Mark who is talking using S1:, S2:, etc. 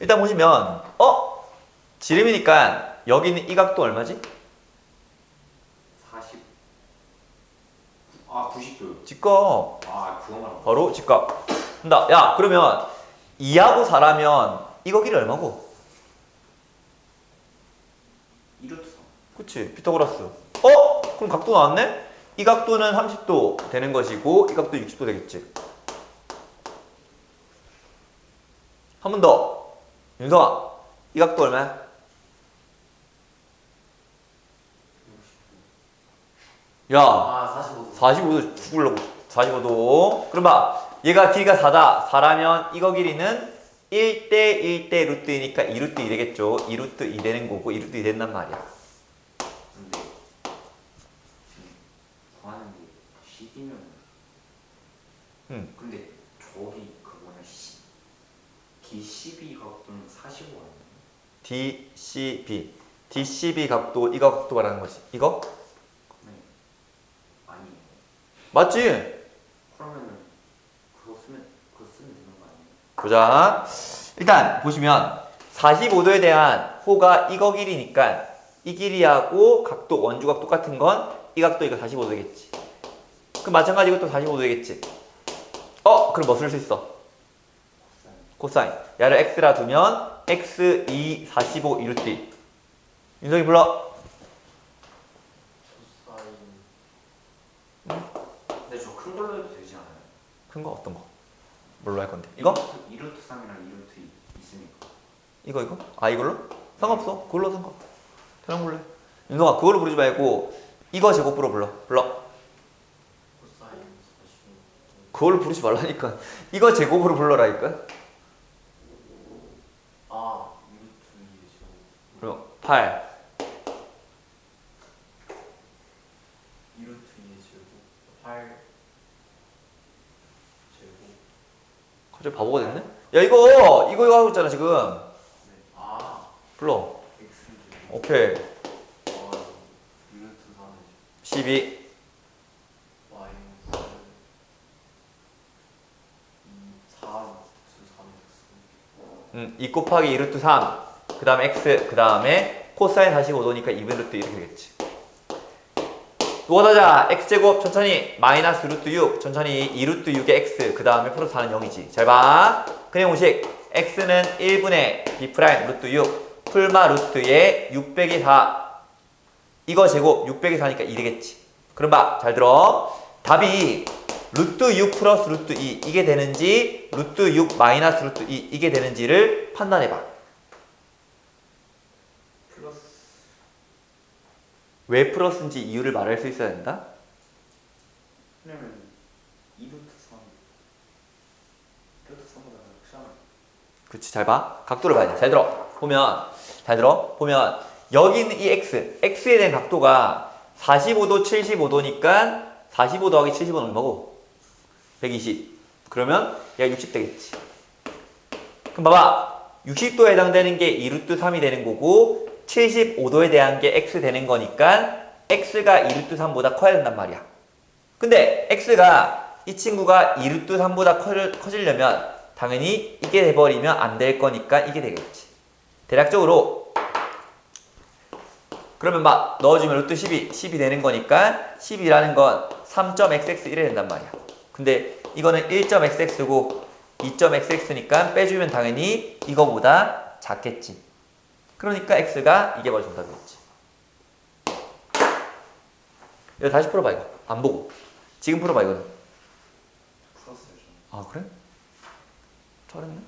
S1: 일단 보시면 어? 지름이니까 여기 있는 이 각도 얼마지?
S2: 40. 아 90도.
S1: 직각
S2: 아 그거 말고.
S1: 바로 직각 한다 야 그러면 2하고 4라면 이거 길이 얼마고?
S2: 3.
S1: 그치 피타고라스 어? 그럼 각도 나왔네? 이 각도는 30도 되는 것이고 이 각도 60도 되겠지 한 번 더 윤서아, 이 각도 얼마야? 야,
S2: 아 45도
S1: 45도 죽을라고 45도. 그럼 봐. 얘가 길이가 4다. 4라면 이거 길이는 1대 1대 루트이니까 2루트 2 되겠죠. 2루트 2 되는 거고 2루트 2 된단 말이야. 응.
S2: 근데 저기 그거는 10 DCB 각도는 45 아니에요?
S1: DCB. DCB 각도, 이거 각도 말하는 거지. 이거?
S2: 네. 아니에요.
S1: 맞지?
S2: 그러면은 그거 쓰면 그거 쓰면 되는 거 아니에요?
S1: 보자. 일단 보시면 45도에 대한 호가 이거 길이니까 이 길이하고 각도, 원주각 똑같은 건 이 각도 이거 45도겠지. 그럼 마찬가지로 또 45도겠지. 어? 그럼 뭐 쓸 수 있어?
S2: 코사인.
S1: 얘를 x라 두면 x2 45 이루트 윤성이 불러
S2: 코사인. 근데 저 큰 걸로 해도 되지 않아요?
S1: 큰 거 어떤 거? 뭘로 할 건데? 이거?
S2: 이루트 3이랑 이루트 2 있으니까.
S1: 이거 이거? 아 이걸로? 상관없어 그걸로 상관없어 편한 걸로 해 윤성아 그걸로 부르지 말고 이거 제곱부로 불러 불러
S2: 코사인 45.
S1: 그걸로 부르지 말라니까 이거 제곱으로 불러라니까
S2: 아 이루트 2죠.
S1: 그럼 8
S2: 이루트 2의 제곱 8 제곱
S1: 갑자기 바보가 됐네? 야 이거 이거 이거 하고 있잖아 지금.
S2: 네. 아.
S1: 불러.
S2: X 제곱
S1: 오케이.
S2: 아 이루트 3의
S1: 12
S2: y 4 2 4 3x
S1: 음, 2 곱하기 2루트 3, 그 다음에 x, 그 다음에 코사인 45도니까 2분 루트 이렇게 되겠지. 누가 하자 x제곱 천천히 마이너스 루트 6 천천히 2루트 6의 x 그 다음에 플러스 4는 0이지 잘 봐. 그냥 공식 x는 1분의 b 프라임 루트 6 풀마 루트의 6 빼기 4 이거 제곱 6 빼기 4니까 2 되겠지. 그럼 봐잘 들어 답이 루트 6 플러스 루트 2 이게 되는지 루트 6 마이너스 루트 2 이게 되는지를 판단해봐.
S2: 플러스
S1: 왜 플러스인지 이유를 말할 수 있어야 된다.
S2: 왜냐면 이루트 3 이루트 3보다 크잖아
S1: 그렇지 잘 봐. 각도를 봐야 돼. 잘 들어. 보면 잘 들어. 보면 여기 있는 이 x x에 대한 각도가 45도 75도니까 45 더하기 70은 얼마고? 120. 그러면 얘가 60 되겠지. 그럼 봐봐. 60도에 해당되는 게 2루트 3이 되는 거고 75도에 대한 게 x 되는 거니까 x가 2루트 3보다 커야 된단 말이야. 근데 x가 이 친구가 2루트 3보다 커, 커지려면 당연히 이게 돼버리면 안 될 거니까 이게 되겠지. 대략적으로 그러면 막 넣어주면 루트 12, 10이 되는 거니까 10이라는 건 3.xx 이래 된단 말이야. 근데 이거는 1.xx고 2.xx니까 빼주면 당연히 이거보다 작겠지. 그러니까 x가 이게 바로 정답이겠지. 이거 다시 풀어봐 이거. 안 보고. 지금 풀어봐 이거는.
S2: 풀었어요
S1: 아 그래? 잘했네.